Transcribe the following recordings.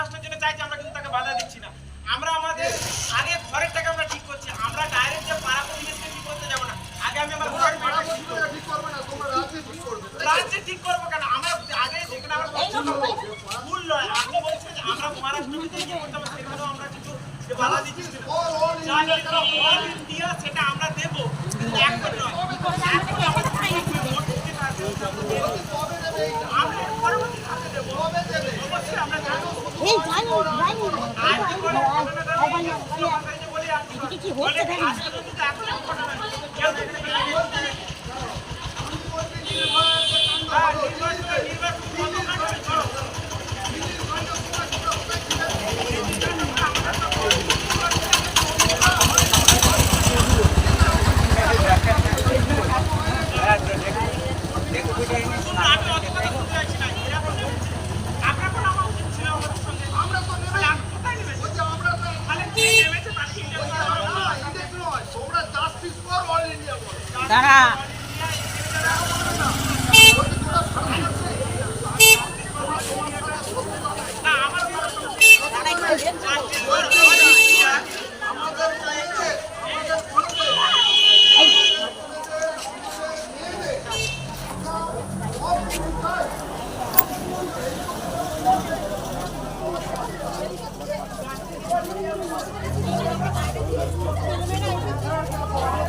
মহারাষ্ট্রের জন্য চাইছি আমরা কিন্তু তাকে বাধা দিচ্ছি না। আমরা আমাদের আগে ঘরের টাকা আমরা ঠিক করছি আমরা ডাইরেক্ট যে পাড়া প্রতিবেশকে ঠিক করতে যাব না। আগে আমি আমার ঘরের টাকা ঠিক করব না তোমরা রাজ্যে ঠিক করবে। রাজ্যে ঠিক করব কেন? আমরা আগে যেখানে আমরা ভুল নয় আপনি বলছেন যে আমরা মহারাষ্ট্রকে দিয়ে করতে হবে সেখানেও আমরা কিন্তু বাধা দিচ্ছি না। সেটা আমরা দেবো এখন নয়। এখন আমাদের কি হচ্ছে দাঁড়া Thank you.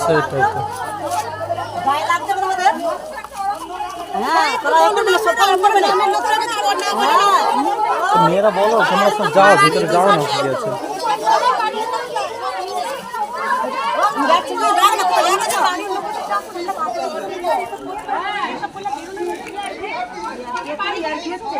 সেটাই তো মেয়েরা বলো তোমার সব যাও, ভিতরে যাও না, কি আছে? পানি আর কি হচ্ছে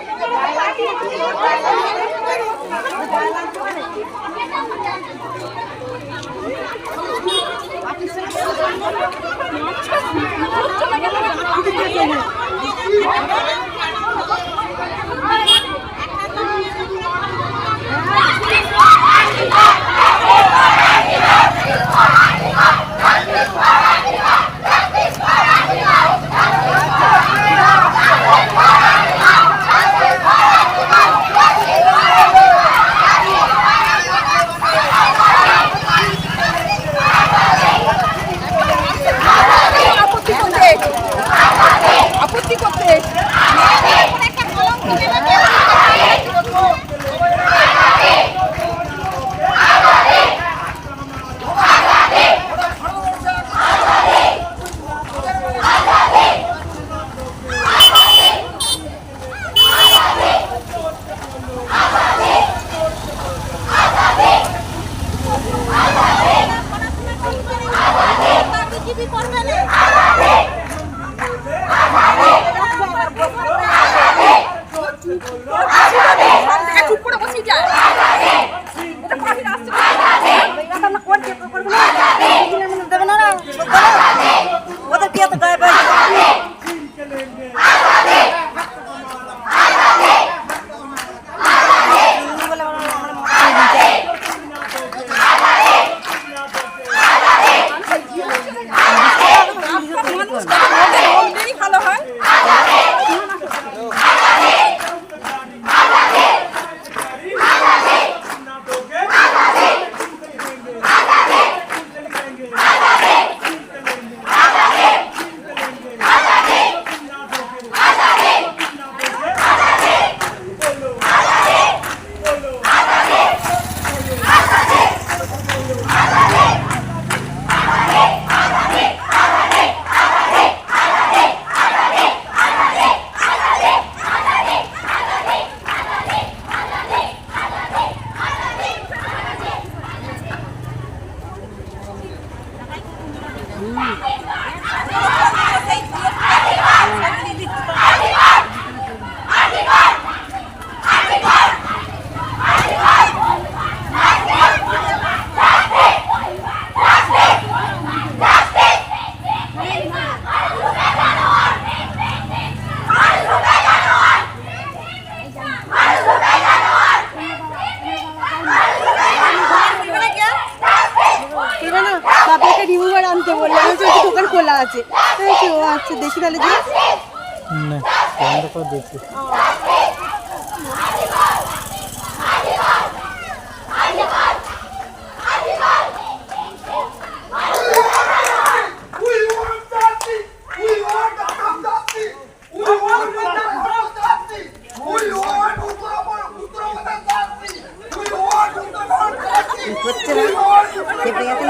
রিমুভার আনতে বললাম খোলা আছে। ও আচ্ছা দেখি তাহলে যে। দেখি হচ্ছে না?